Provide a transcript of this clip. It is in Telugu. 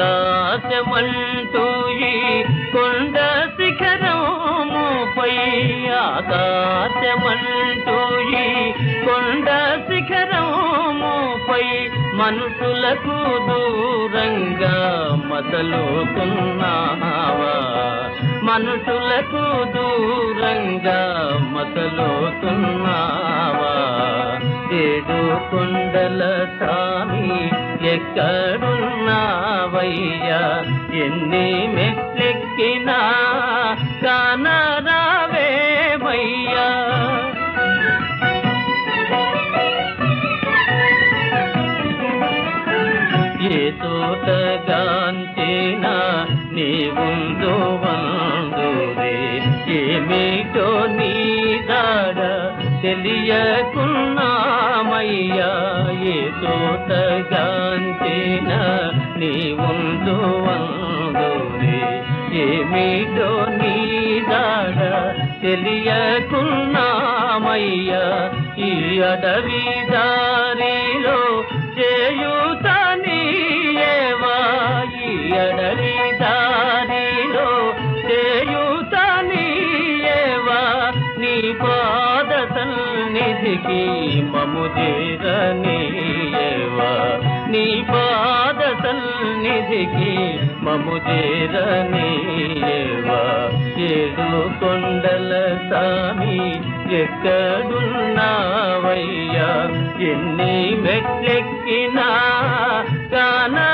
ఆకాశమంటూ ఈ కొండ శిఖరముపై ఆకాశమంటూ ఈ కొండ శిఖరముపై మనుషులకు దూరంగా మసలుతున్నావా మనుషులకు దూరంగా మసలుతున్నావా ఏడు కొండల సామి ఎక్కడున్నావయ్యా ఎన్ని మెట్లెక్కినా కానరావేమయ్యా. ఏ తోటగాంచేనా నీ ఉందో వందురే ఏమిటో నీ దాడ తెలియకున్నామయ్యా. ఏ తోటగా తోటగాంచేనా నీ ఉందో వందురే ఏమిటో నీ దాడ తెలియకున్నామయ్యా. ఈ అడవి దారిలో చేయుతనీయేవా ఈ అడవి దారిలో చేయుతనీయేవా నీ పాద సన్నిధికి మము చేరనీయేవా? నీ పాద సన్నిధికి మము చేరనీయేవా? ఏడు కొండల సామి ఎక్కడున్నావయ్యా? ఎన్ని మెట్లెక్కినా కానా